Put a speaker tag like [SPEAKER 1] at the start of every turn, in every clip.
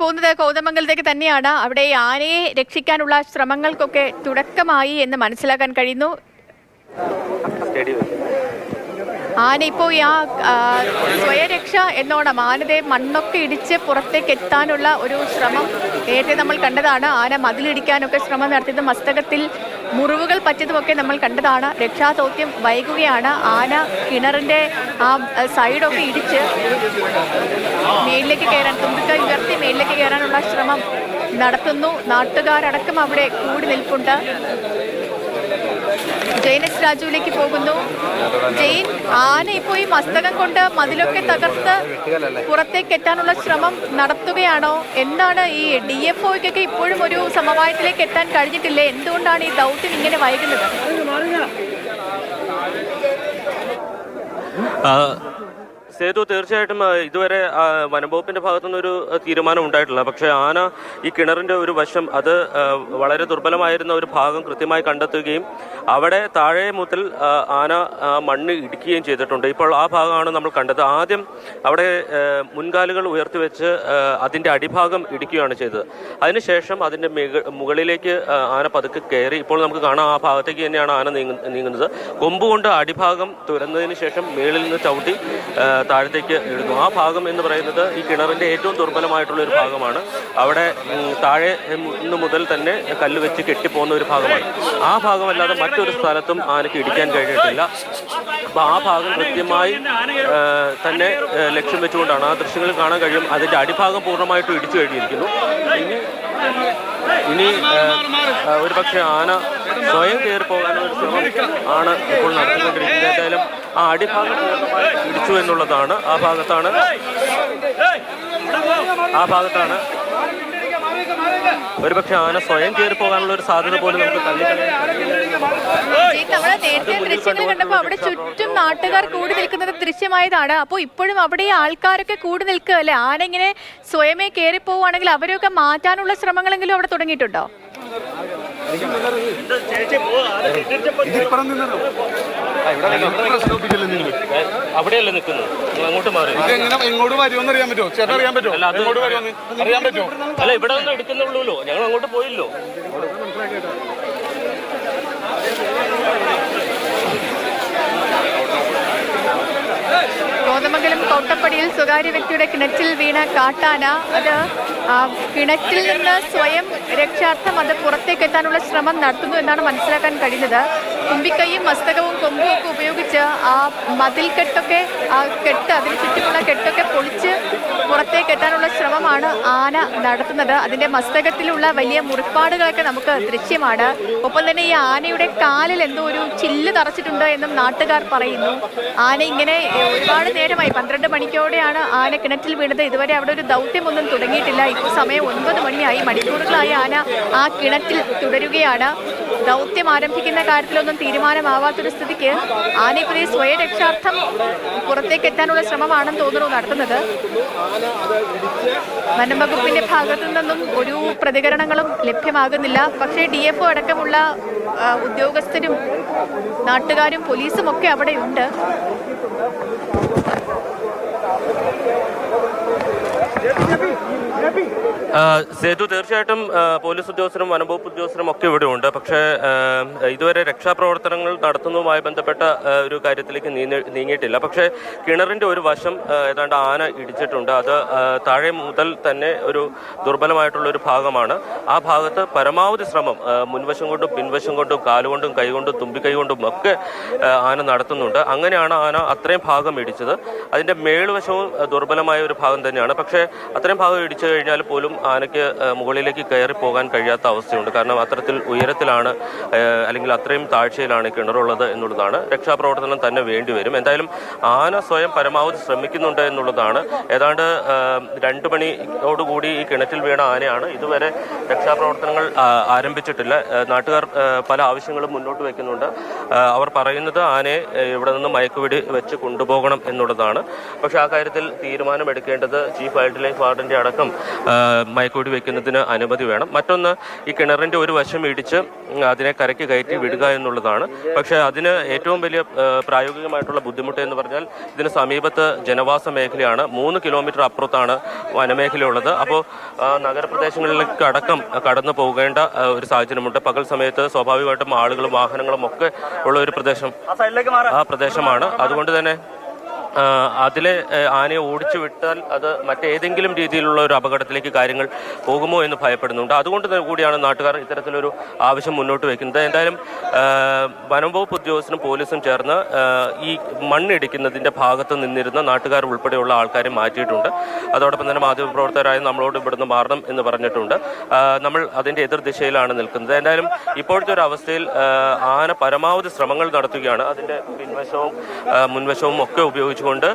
[SPEAKER 1] പോകുന്നത് കോതമംഗലത്തേക്ക് തന്നെയാണ്. അവിടെ ആനയെ രക്ഷിക്കാനുള്ള ശ്രമങ്ങൾക്കൊക്കെ തുടക്കമായി എന്ന് മനസ്സിലാക്കാൻ കഴിയുന്നു. ആന ഇപ്പോൾ ആ, സ്വയരക്ഷ എന്നോണം ആനതെ മണ്ണൊക്കെ ഇടിച്ച് പുറത്തേക്ക് എത്താനുള്ള ഒരു ശ്രമം നേരത്തെ നമ്മൾ കണ്ടതാണ്. ആന മതിലിടിക്കാനൊക്കെ ശ്രമം നടത്തിയത്. മസ്തകത്തിൽ മുറിവുകൾ പറ്റിയതുമൊക്കെ നമ്മൾ കണ്ടതാണ്. രക്ഷാദൗത്യം വൈകുകയാണ്. ആന കിണറിന്റെ ആ ആ, സൈഡൊക്കെ ഇടിച്ച് മേലിലേക്ക് കയറാൻ തുമ്പിക്കൈ ഉയർത്തി മേലിലേക്ക് കയറാനുള്ള ശ്രമം നടത്തുന്നു. നാട്ടുകാരടക്കം അവിടെ കൂടി നിൽപ്പുണ്ട്. ജൈനസ് രാജുവിലേക്ക് പോകുന്നു. ജെയിൻ ആന ഇപ്പോൾ ഈ മസ്തകം കൊണ്ട് മതിലൊക്കെ തകർത്ത് പുറത്തേക്ക് എത്താനുള്ള ശ്രമം നടത്തുകയാണോ? എന്താണ് ഈ ഡി എഫ് ഒക്കൊക്കെ ഇപ്പോഴും ഒരു സമവായത്തിലേക്ക് എത്താൻ കഴിഞ്ഞിട്ടില്ലേ? എന്തുകൊണ്ടാണ് ഈ ദൗത്യം ഇങ്ങനെ വൈകുന്നത്?
[SPEAKER 2] സേതു തീർച്ചയായിട്ടും ഇതുവരെ വനംവകുപ്പിന്റെ ഭാഗത്തുനിന്ന് ഒരു തീരുമാനം ഉണ്ടായിട്ടില്ല. പക്ഷെ ആന ഈ കിണറിന്റെ ഒരു വശം അത് വളരെ ദുർബലമായിരുന്ന ഒരു ഭാഗം കൃത്യമായി കണ്ടെത്തുകയും അവിടെ താഴെ മുതൽ ആന മണ്ണ് ഇടിക്കുകയും ചെയ്തിട്ടുണ്ട്. ഇപ്പോൾ ആ ഭാഗമാണ് നമ്മൾ കണ്ടത്. ആദ്യം അവിടെ മുൻകാലുകൾ ഉയർത്തിവെച്ച് അതിന്റെ അടിഭാഗം ഇടിക്കുകയാണ് ചെയ്തത്. അതിനുശേഷം അതിന്റെ മുകളിലേക്ക് ആന പതുക്കെ കയറി. ഇപ്പോൾ നമുക്ക് കാണാം ആ ഭാഗത്തേക്ക് തന്നെയാണ് ആന നീങ്ങു- നീങ്ങുന്നത്. കൊമ്പുകൊണ്ട് അടിഭാഗം തുരന്നതിന് ശേഷം മേളിൽ നിന്ന് ചവിട്ടി താഴത്തേക്ക് ഇടുന്നു. ആ ഭാഗം എന്ന് പറയുന്നത് ഈ കിണറിന്റെ ഏറ്റവും ദുർബലമായിട്ടുള്ള ഒരു ഭാഗമാണ്. അവിടെ താഴെ നിന്ന് മുതൽ തന്നെ കല്ല് വെച്ച് കെട്ടിപ്പോകുന്ന ഒരു ഭാഗമാണ്. ആ ഭാഗമല്ലാതെ മറ്റൊരു സ്ഥലത്തും ആനയ്ക്ക് ഇടിക്കാൻ കഴിഞ്ഞിട്ടില്ല. അപ്പോൾ ആ ഭാഗം കൃത്യമായി തന്നെ ലക്ഷ്യം വെച്ചുകൊണ്ടാണ് ആ ദൃശ്യങ്ങൾ കാണാൻ കഴിയും. അതിന്റെ അടിഭാഗം പൂർണമായിട്ടും ഇടിച്ചു കഴിഞ്ഞിരിക്കുന്നു. ഇനി ഇനി ഒരു പക്ഷേ ആന സ്വയം കയറി പോകാനുള്ള ഒരു ശ്രമം ആണ് ഇപ്പോൾ നടത്തിക്കൊണ്ടിരിക്കുന്നത് എന്തായാലും ആ അടിഭാഗത്ത് പിടിച്ചു എന്നുള്ളതാണ്. ആ ഭാഗത്താണ് ആ ഭാഗത്താണ്. ഒരുപക്ഷെ ആന സ്വയം കയറി പോകാനുള്ള ഒരു സാധ്യത പോലും നമുക്ക്
[SPEAKER 1] നേരത്തെ ദൃശ്യങ്ങൾ അവിടെ ചുറ്റും നാട്ടുകാർ കൂടി നിൽക്കുന്നത് ദൃശ്യമായതാണ്. അപ്പൊ ഇപ്പോഴും അവിടെ ആൾക്കാരൊക്കെ കൂടി നിൽക്കുക അല്ലെ? ആന ഇങ്ങനെ സ്വയമേ കയറി പോവുകയാണെങ്കിൽ അവരെയൊക്കെ മാറ്റാനുള്ള ശ്രമങ്ങളെങ്കിലും അവിടെ തുടങ്ങിയിട്ടുണ്ടോ?
[SPEAKER 2] അവിടെയല്ലേ നിൽക്കുന്നത്? നിങ്ങൾ അങ്ങോട്ട് മാറി.
[SPEAKER 3] എങ്ങനെ എങ്ങോട്ട് വരുമെന്ന് അറിയാൻ പറ്റുമോ? ചേട്ടൻ അറിയാൻ പറ്റുമോ? എങ്ങോട്ട് വരുമെന്ന് അറിയാൻ പറ്റുമോ?
[SPEAKER 2] അല്ല ഇവിടെ ഒന്നും എടുക്കുന്നുള്ളൂല്ലോ. ഞങ്ങൾ അങ്ങോട്ട് പോയില്ലോ.
[SPEAKER 1] കോതമംഗലം കോട്ടപ്പടിയിൽ സ്വകാര്യ വ്യക്തിയുടെ കിണറ്റിൽ വീണ കാട്ടാന അത് കിണറ്റിൽ നിന്ന് സ്വയം രക്ഷാർത്ഥം അത് പുറത്തേക്ക് എത്താനുള്ള ശ്രമം നടത്തുന്നു എന്നാണ് മനസ്സിലാക്കാൻ കഴിയുന്നത് തുമ്പിക്കൈയും മസ്തകവും കൊമ്പും ഒക്കെ ഉപയോഗിച്ച് ആ മതിൽ കെട്ടൊക്കെ ആ കെട്ട് അതിന് ചുറ്റുമുള്ള കെട്ടൊക്കെ പൊളിച്ച് പുറത്തേക്ക് എത്താനുള്ള ശ്രമമാണ് ആന നടത്തുന്നത്. അതിന്റെ മസ്തകത്തിലുള്ള വലിയ മുറിപ്പാടുകളൊക്കെ നമുക്ക് ദൃശ്യമാണ്. ഒപ്പം തന്നെ ഈ ആനയുടെ കാലിൽ എന്തോ ഒരു ചില്ല് തറച്ചിട്ടുണ്ട് എന്നും നാട്ടുകാർ പറയുന്നു. ആന ഇങ്ങനെ ഒരുപാട് നേരമായി പന്ത്രണ്ട് മണിക്കോടെയാണ് ആന കിണറ്റിൽ വീണത്. ഇതുവരെ അവിടെ ഒരു ദൗത്യമൊന്നും തുടങ്ങിയിട്ടില്ല. ഇപ്പോൾ സമയം ഒൻപത് മണിയായി. മണിക്കൂറുകളായി ആന ആ കിണറ്റിൽ തുടരുകയാണ്. ദൗത്യം ആരംഭിക്കുന്ന കാര്യത്തിലൊന്നും തീരുമാനമാവാത്തൊരു സ്ഥിതിക്ക് ആന ഇപ്പോൾ ഈ സ്വയരക്ഷാർത്ഥം പുറത്തേക്ക് എത്താനുള്ള ശ്രമമാണെന്ന് തോന്നുന്നു നടത്തുന്നത്. വനംവകുപ്പിന്റെ ഭാഗത്തു നിന്നും ഒരു പ്രതികരണങ്ങളും ലഭ്യമാകുന്നില്ല. പക്ഷേ ഡി എഫ് അടക്കമുള്ള ഉദ്യോഗസ്ഥരും നാട്ടുകാരും പോലീസും ഒക്കെ അവിടെ ഉണ്ട്
[SPEAKER 2] ആ, സേതു തീർച്ചയായിട്ടും പോലീസ് ഉദ്യോഗസ്ഥരും വനംവകുപ്പ് ഉദ്യോഗസ്ഥരും ഒക്കെ ഇവിടെ ഉണ്ട് പക്ഷേ ഇതുവരെ രക്ഷാപ്രവർത്തനങ്ങൾ നടത്തുന്നതുമായി ബന്ധപ്പെട്ട ഒരു കാര്യത്തിലേക്ക് നീങ്ങ- നീങ്ങിയിട്ടില്ല. പക്ഷേ കിണറിന്റെ ഒരു വശം ഏതാണ്ട് ആന ഇടിച്ചിട്ടുണ്ട്. അത് താഴെ മുതൽ തന്നെ ഒരു ദുർബലമായിട്ടുള്ള ഒരു ഭാഗമാണ്. ആ ഭാഗത്ത് പരമാവധി ശ്രമം മുൻവശം കൊണ്ടും പിൻവശം കൊണ്ടും കാലുകൊണ്ടും കൈകൊണ്ടും തുമ്പിക്കൈ കൊണ്ടും ഒക്കെ ആന നടത്തുന്നുണ്ട്. അങ്ങനെയാണ് ആന അത്രയും ഭാഗം ഇടിച്ചത്. അതിന്റെ മേളുവശവും ദുർബലമായ ഒരു ഭാഗം തന്നെയാണ്. പക്ഷേ അത്രയും ഭാഗം ഇടിച്ചു കഴിഞ്ഞാൽ പോലും ആനയ്ക്ക് മുകളിലേക്ക് കയറി പോകാൻ കഴിയാത്ത അവസ്ഥയുണ്ട്. കാരണം അത്തരത്തിൽ ഉയരത്തിലാണ് അല്ലെങ്കിൽ അത്രയും താഴ്ചയിലാണ് കിണറുള്ളത് എന്നുള്ളതാണ് രക്ഷാപ്രവർത്തനം തന്നെ വേണ്ടിവരും എന്തായാലും ആന സ്വയം പരമാവധി ശ്രമിക്കുന്നുണ്ട് എന്നുള്ളതാണ്. ഏതാണ്ട് രണ്ട് മണിയോടുകൂടി ഈ കിണറ്റിൽ വീണ ആനയാണ്. ഇതുവരെ രക്ഷാപ്രവർത്തനങ്ങൾ ആരംഭിച്ചിട്ടില്ല. നാട്ടുകാർ പല ആവശ്യങ്ങളും മുന്നോട്ട് വെക്കുന്നുണ്ട്. അവർ പറയുന്നത് ആനയെ ഇവിടെ നിന്ന് മയക്കുപിടി വെച്ച് കൊണ്ടുപോകണം എന്നുള്ളതാണ്. പക്ഷെ ആ കാര്യത്തിൽ തീരുമാനമെടുക്കേണ്ടത് ചീഫ് വൈൽഡ് ലൈഫ് വാർഡന്റെ അടക്കം മയക്കുവെടി വെക്കുന്നതിന് അനുമതി വേണം. മറ്റൊന്ന് ഈ കിണറിന്റെ ഒരു വശം ഇടിച്ച് അതിനെ കരയ്ക്ക് കയറ്റി വിടുക എന്നുള്ളതാണ്. പക്ഷേ അതിന് ഏറ്റവും വലിയ പ്രായോഗികമായിട്ടുള്ള ബുദ്ധിമുട്ട് എന്ന് പറഞ്ഞാൽ ഇതിന് സമീപത്ത് ജനവാസ മേഖലയാണ്. മൂന്ന് കിലോമീറ്റർ അപ്പുറത്താണ് വനമേഖലയുള്ളത്. അപ്പോൾ നഗരപ്രദേശങ്ങളിലേക്ക് അടക്കം കടന്നു പോകേണ്ട ഒരു സാഹചര്യമുണ്ട്. പകൽ സമയത്ത് സ്വാഭാവികമായിട്ടും ആളുകളും വാഹനങ്ങളും ഒക്കെ ഉള്ള ഒരു പ്രദേശം ആ പ്രദേശമാണ്. അതുകൊണ്ട് തന്നെ അതിലെ ആനയെ ഓടിച്ചു വിട്ടാൽ അത് മറ്റേതെങ്കിലും രീതിയിലുള്ള ഒരു അപകടത്തിലേക്ക് കാര്യങ്ങൾ പോകുമോ എന്ന് ഭയപ്പെടുന്നുണ്ട്. അതുകൊണ്ട് കൂടിയാണ് നാട്ടുകാർ ഇത്തരത്തിലൊരു ആവശ്യം മുന്നോട്ട് വയ്ക്കുന്നത്. എന്തായാലും വനംവകുപ്പ് വനം വകുപ്പ് ഉദ്യോഗസ്ഥരും പോലീസും ചേർന്ന് ഈ മണ്ണിടിക്കുന്നതിന്റെ ഭാഗത്ത് നിന്നിരുന്ന നാട്ടുകാർ ഉൾപ്പെടെയുള്ള ആൾക്കാരെ മാറ്റിയിട്ടുണ്ട്. അതോടൊപ്പം തന്നെ മാധ്യമപ്രവർത്തകരായ നമ്മളോട് ഇവിടുന്ന് മാറണം എന്ന് പറഞ്ഞിട്ടുണ്ട്. നമ്മൾ അതിന്റെ എതിർദിശയിലാണ് നിൽക്കുന്നത്. എന്തായാലും ഇപ്പോഴത്തെ ഒരു അവസ്ഥയിൽ ആന പരമാവധി ശ്രമങ്ങൾ നടത്തുകയാണ്. അതിന്റെ പിൻവശവും മുൻവശവും ഒക്കെ ഉപയോഗിച്ചുകൊണ്ട്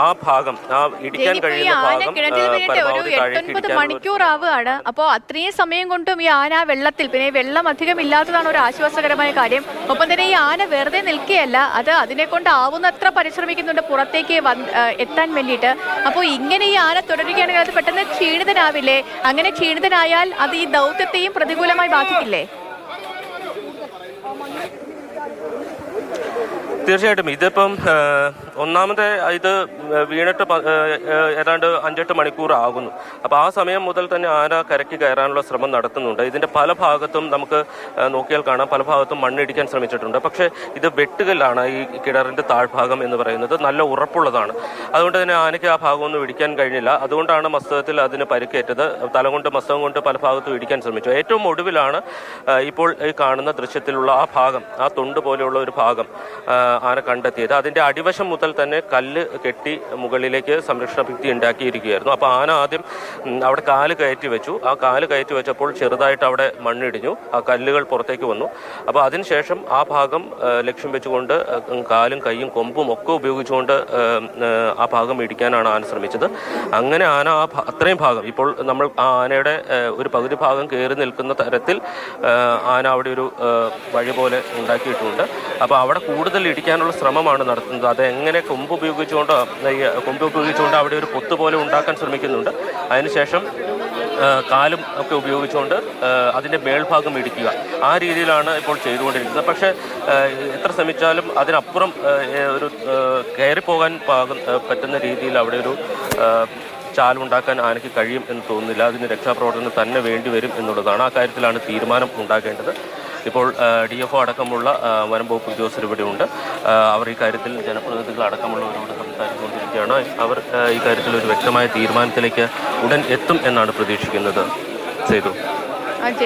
[SPEAKER 2] ആ, ഭാഗം ആ ഇടിക്കാൻ കഴിയുന്ന ഭാഗം പരമാവധി താഴേക്ക്
[SPEAKER 1] മണിക്കൂർ ആവുകയാണ് അപ്പോൾ അത്രയും സമയം കൊണ്ടും ഈ ആന വെള്ളത്തിൽ പിന്നെ വെള്ളം അധികം ഇല്ലാത്തതാണ് ഒരു ആശ്വാസകരമായ കാര്യം. ഒപ്പം തന്നെ ഈ ആന വെറുതെ നിൽക്കുകയല്ല അത് അതിനെ കൊണ്ട് ആവുന്നത്ര പരിശ്രമിക്കുന്നുണ്ട് പുറത്തേക്ക് എത്താൻ വേണ്ടിയിട്ട്. അപ്പോൾ ഇങ്ങനെ ഈ ആന തുടരുകയാണെങ്കിൽ അത് പെട്ടെന്ന് ക്ഷീണിതനാവില്ലേ? അങ്ങനെ ക്ഷീണിതനായാൽ അത് ഈ ദൗത്യത്തെയും പ്രതികൂലമായി ബാധിക്കില്ലേ?
[SPEAKER 2] തീർച്ചയായിട്ടും. ഇതിപ്പം ഒന്നാമത്തെ ഇത് വീണിട്ട് ഏതാണ്ട് അഞ്ചെട്ട് മണിക്കൂർ ആകുന്നു. അപ്പോൾ ആ സമയം മുതൽ തന്നെ ആന കരയ്ക്ക് കയറാനുള്ള ശ്രമം നടത്തുന്നുണ്ട്. ഇതിന്റെ പല ഭാഗത്തും നമുക്ക് നോക്കിയാൽ കാണാം. പല ഭാഗത്തും മണ്ണിടിക്കാൻ ശ്രമിച്ചിട്ടുണ്ട്. പക്ഷേ ഇത് വെട്ടുകല്ലാണ് ഈ കിണറിന്റെ താഴ്ഭാഗം എന്ന് പറയുന്നത്. നല്ല ഉറപ്പുള്ളതാണ്. അതുകൊണ്ട് തന്നെ ആനയ്ക്ക് ആ ഭാഗമൊന്നും ഇടിക്കാൻ കഴിഞ്ഞില്ല. അതുകൊണ്ടാണ് മസ്തകത്തിൽ അതിന് പരിക്കേറ്റത്. തലകൊണ്ട് മസ്തകം കൊണ്ട് പല ഭാഗത്തും ഇടിക്കാൻ ശ്രമിച്ചു. ഏറ്റവും ഒടുവിലാണ് ഇപ്പോൾ ഈ കാണുന്ന ദൃശ്യത്തിലുള്ള ആ ഭാഗം ആ തൊണ്ട് പോലെയുള്ള ഒരു ഭാഗം ആന കണ്ടെത്തിയത്. അതിന്റെ അടിവശം മുതൽ തന്നെ കല്ല് കെട്ടി മുകളിലേക്ക് സംരക്ഷണ ഭിത്തി ഉണ്ടാക്കിയിരിക്കുകയായിരുന്നു. അപ്പോൾ ആന ആദ്യം അവിടെ കാൽ കയറ്റി വെച്ചു. ആ കാൽ കയറ്റി വെച്ചപ്പോൾ ചെറുതായിട്ട് അവിടെ മണ്ണിടിഞ്ഞു. ആ കല്ലുകൾ പുറത്തേക്ക് വന്നു. അപ്പോൾ അതിനുശേഷം ആ ഭാഗം ലക്ഷ്യം വെച്ചുകൊണ്ട് കാലും കൈയും കൊമ്പും ഒക്കെ ഉപയോഗിച്ചുകൊണ്ട് ആ, ഭാഗം ഇടിക്കാനാണ് ആന ശ്രമിച്ചത്. അങ്ങനെ ആന ആ അത്രയും ഭാഗം ഇപ്പോൾ നമ്മൾ ആ ആനയുടെ ഒരു പകുതി ഭാഗം കയറി നിൽക്കുന്ന തരത്തിൽ ആന അവിടെ ഒരു വഴി പോലെ ഉണ്ടാക്കിയിട്ടുണ്ട്. അപ്പോൾ അവിടെ കൂടുതൽ ഇടിക്കാനുള്ള ശ്രമമാണ് നടത്തുന്നത്. അത് എങ്ങനെ കൊമ്പ് ഉപയോഗിച്ചുകൊണ്ട് കൊമ്പ് ഉപയോഗിച്ചുകൊണ്ട് അവിടെ ഒരു പൊത്ത് പോലെ ഉണ്ടാക്കാൻ ശ്രമിക്കുന്നുണ്ട്. അതിനുശേഷം കാലും ഒക്കെ ഉപയോഗിച്ചുകൊണ്ട് അതിന്റെ മേൽഭാഗം ഇടിക്കുക. ആ രീതിയിലാണ് ഇപ്പോൾ ചെയ്തുകൊണ്ടിരിക്കുന്നത്. പക്ഷേ എത്ര ശ്രമിച്ചാലും അതിനപ്പുറം ഒരു കയറിപ്പോകാൻ പാകം പറ്റുന്ന രീതിയിൽ അവിടെ ഒരു ചാലുണ്ടാക്കാൻ ആനയ്ക്ക് കഴിയും എന്ന് തോന്നുന്നില്ല. അതിന് രക്ഷാപ്രവർത്തനം തന്നെ വേണ്ടി വരും എന്നുള്ളതാണ് ആ കാര്യത്തിലാണ് തീരുമാനം ഉണ്ടാക്കേണ്ടത് ഇപ്പോൾ ഡി എഫ് ഒ അടക്കമുള്ള വനംവകുപ്പ് വനം വകുപ്പ് ഉദ്യോഗസ്ഥർ ഇവിടെയുണ്ട് അവർ ഈ കാര്യത്തിൽ ജനപ്രതിനിധികൾ അടക്കമുള്ളവരോട് സംസാരിച്ചുകൊണ്ടിരിക്കുകയാണ്. അവർ ഈ കാര്യത്തിൽ ഒരു വ്യക്തമായ തീരുമാനത്തിലേക്ക് ഉടൻ എത്തും എന്നാണ് പ്രതീക്ഷിക്കുന്നത്. സേതു.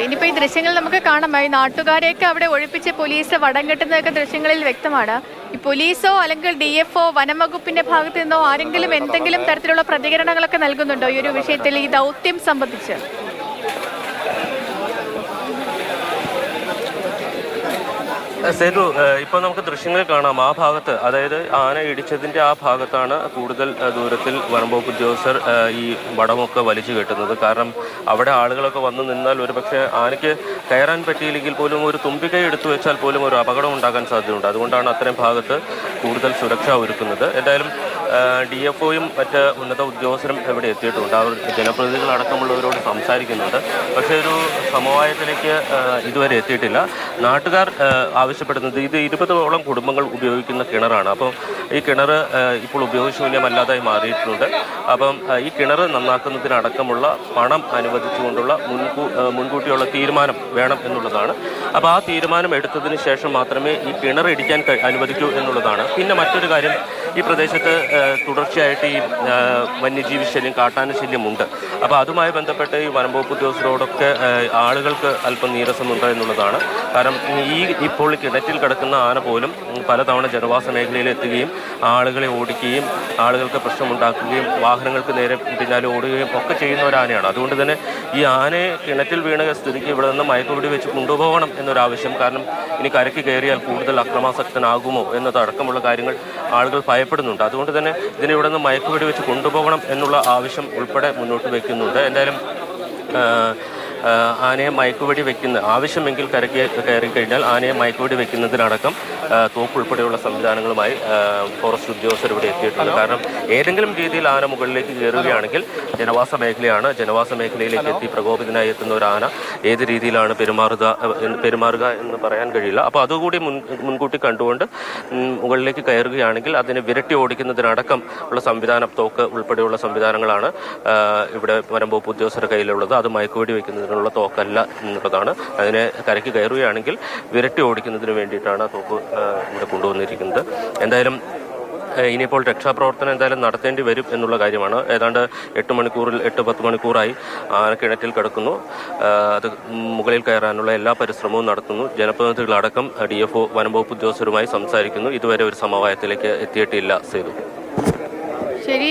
[SPEAKER 1] ഇനിയിപ്പോൾ ഈ ദൃശ്യങ്ങൾ നമുക്ക് കാണാം. ഈ നാട്ടുകാരെയൊക്കെ അവിടെ ഒഴിപ്പിച്ച് പോലീസ് വടം കെട്ടുന്നതൊക്കെ ദൃശ്യങ്ങളിൽ വ്യക്തമാണ്. ഈ പോലീസോ അല്ലെങ്കിൽ ഡി എഫ് വനംവകുപ്പിന്റെ ഭാഗത്ത് നിന്നോ ആരെങ്കിലും എന്തെങ്കിലും തരത്തിലുള്ള പ്രതികരണങ്ങളൊക്കെ നൽകുന്നുണ്ടോ ഈ ഒരു വിഷയത്തിൽ ഈ ദൗത്യം സംബന്ധിച്ച്?
[SPEAKER 2] സേതു ഇപ്പോൾ നമുക്ക് ദൃശ്യങ്ങൾ കാണാം. ആ ഭാഗത്ത് അതായത് ആന ഇടിച്ചതിന്റെ ആ ഭാഗത്താണ് കൂടുതൽ ദൂരത്തിൽ വനംവകുപ്പ് ഉദ്യോഗസ്ഥർ ഈ വടമൊക്കെ വലിച്ചു കെട്ടുന്നത്. കാരണം അവിടെ ആളുകളൊക്കെ വന്നു നിന്നാൽ ഒരു പക്ഷേ ആനയ്ക്ക് കയറാൻ പറ്റിയില്ലെങ്കിൽ പോലും ഒരു തുമ്പിക്കൈ എടുത്തു വെച്ചാൽ പോലും ഒരു അപകടം ഉണ്ടാകാൻ സാധ്യതയുണ്ട്. അതുകൊണ്ടാണ് അത്തരം ഭാഗത്ത് കൂടുതൽ സുരക്ഷ ഒരുക്കുന്നത്. എന്തായാലും ഡി എഫ് ഒയും മറ്റ് ഉന്നത ഉദ്യോഗസ്ഥരും ഇവിടെ എത്തിയിട്ടുണ്ട്? അവർ ജനപ്രതിനിധികളടക്കമുള്ളവരോട് സംസാരിക്കുന്നുണ്ട്. പക്ഷേ ഒരു സമവായത്തിലേക്ക് ഇതുവരെ എത്തിയിട്ടില്ല. നാട്ടുകാർ ആവശ്യപ്പെടുന്നത് ഇത് ഇരുപതോളം കുടുംബങ്ങൾ ഉപയോഗിക്കുന്ന കിണറാണ്. അപ്പം ഈ കിണർ ഇപ്പോൾ ഉപയോഗശൂന്യമല്ലാതായി മാറിയിട്ടുണ്ട്. അപ്പം ഈ കിണർ നന്നാക്കുന്നതിനടക്കമുള്ള പണം അനുവദിച്ചുകൊണ്ടുള്ള മുൻകൂ മുൻകൂട്ടിയുള്ള തീരുമാനം വേണം എന്നുള്ളതാണ്. അപ്പോൾ ആ തീരുമാനം എടുത്തതിന് ശേഷം മാത്രമേ ഈ കിണർ ഇടിക്കാൻ അനുവദിക്കൂ എന്നുള്ളതാണ്. പിന്നെ മറ്റൊരു കാര്യം ഈ പ്രദേശത്ത് തുടർച്ചയായിട്ട് ഈ വന്യജീവി ശല്യം കാട്ടാന ശല്യമുണ്ട് അപ്പോൾ അതുമായി ബന്ധപ്പെട്ട് ഈ വനംവകുപ്പ് ഉദ്യോഗസ്ഥരോടൊക്കെ ആളുകൾക്ക് അല്പം നീരസമുണ്ട് എന്നുള്ളതാണ്. കാരണം ഈ ഇപ്പോൾ കിണറ്റിൽ കിടക്കുന്ന ആന പോലും പലതവണ ജനവാസ മേഖലയിൽ എത്തുകയും ആളുകളെ ഓടിക്കുകയും ആളുകൾക്ക് പ്രശ്നമുണ്ടാക്കുകയും വാഹനങ്ങൾക്ക് നേരെ പിന്നാലെ ഓടുകയും ഒക്കെ ചെയ്യുന്ന ഒരു ആനയാണ്. അതുകൊണ്ട് തന്നെ ഈ ആനയെ കിണറ്റിൽ വീണ സ്ഥിതിക്ക് ഇവിടെ നിന്ന് മയക്കുപിടി വെച്ച് കൊണ്ടുപോകണം എന്നൊരാവശ്യം കാരണം ഇനി കരയ്ക്ക് കയറിയാൽ കൂടുതൽ അക്രമാസക്തനാകുമോ എന്നതടക്കമുള്ള കാര്യങ്ങൾ ആളുകൾ ഭയപ്പെടുന്നുണ്ട്. അതുകൊണ്ട് തന്നെ ഇതിനെ ഇവിടെ നിന്ന് മയക്കുപിടി വെച്ച് കൊണ്ടുപോകണം എന്നുള്ള ആവശ്യം ഉൾപ്പെടെ മുന്നോട്ട് വയ്ക്കുന്നുണ്ട് എന്തായാലും ആനയെ മയക്കുവെടി വെക്കുന്ന ആവശ്യമെങ്കിൽ കരക്കി കയറി കഴിഞ്ഞാൽ ആനയെ മയക്കുവെടി വെക്കുന്നതിനടക്കം തോപ്പ് ഉൾപ്പെടെയുള്ള സംവിധാനങ്ങളുമായി ഫോറസ്റ്റ് ഉദ്യോഗസ്ഥർ ഇവിടെ എത്തിയിട്ടുണ്ട്. കാരണം ഏതെങ്കിലും രീതിയിൽ ആന മുകളിലേക്ക് കയറുകയാണെങ്കിൽ ജനവാസ മേഖലയാണ് ജനവാസ മേഖലയിലേക്ക് എത്തി പ്രകോപിതനായി എത്തുന്ന ഒരു ആന ഏത് രീതിയിലാണ് പെരുമാറുക പെരുമാറുക എന്ന് പറയാൻ കഴിയില്ല. അപ്പോൾ അതുകൂടി മുൻ മുൻകൂട്ടി കണ്ടുകൊണ്ട് മുകളിലേക്ക് കയറുകയാണെങ്കിൽ അതിനെ വിരട്ടി ഓടിക്കുന്നതിനടക്കം ഉള്ള സംവിധാനം തോക്ക് ഉൾപ്പെടെയുള്ള സംവിധാനങ്ങളാണ് ഇവിടെ വരമ്പോപ്പ് ഉദ്യോഗസ്ഥരുടെ കയ്യിലുള്ളത്. അത് മയക്കുവെടി വയ്ക്കുന്നതിനുള്ള തോക്കല്ല എന്നുള്ളതാണ്. അതിനെ കരയ്ക്ക് കയറുകയാണെങ്കിൽ വിരട്ടി ഓടിക്കുന്നതിന് വേണ്ടിയിട്ടാണ് ആ തോക്ക് ഇവിടെ കൊണ്ടുവന്നിരിക്കുന്നത്. എന്തായാലും ഇനിയിപ്പോൾ രക്ഷാപ്രവർത്തനം എന്തായാലും നടത്തേണ്ടി വരും എന്നുള്ള കാര്യമാണ്. ഏതാണ്ട് എട്ട് മണിക്കൂറിൽ എട്ട് പത്ത് മണിക്കൂറായി ആനക്കിണറ്റിൽ കിടക്കുന്നു. അത് മുകളിൽ കയറാനുള്ള എല്ലാ പരിശ്രമവും നടത്തുന്നു. ജനപ്രതിനിധികളടക്കം ഡി എഫ് ഒ വനംവകുപ്പ് ഉദ്യോഗസ്ഥരുമായി സംസാരിക്കുന്നു. ഇതുവരെ ഒരു സമവായത്തിലേക്ക് എത്തിയിട്ടില്ല സേതു.
[SPEAKER 1] ശരി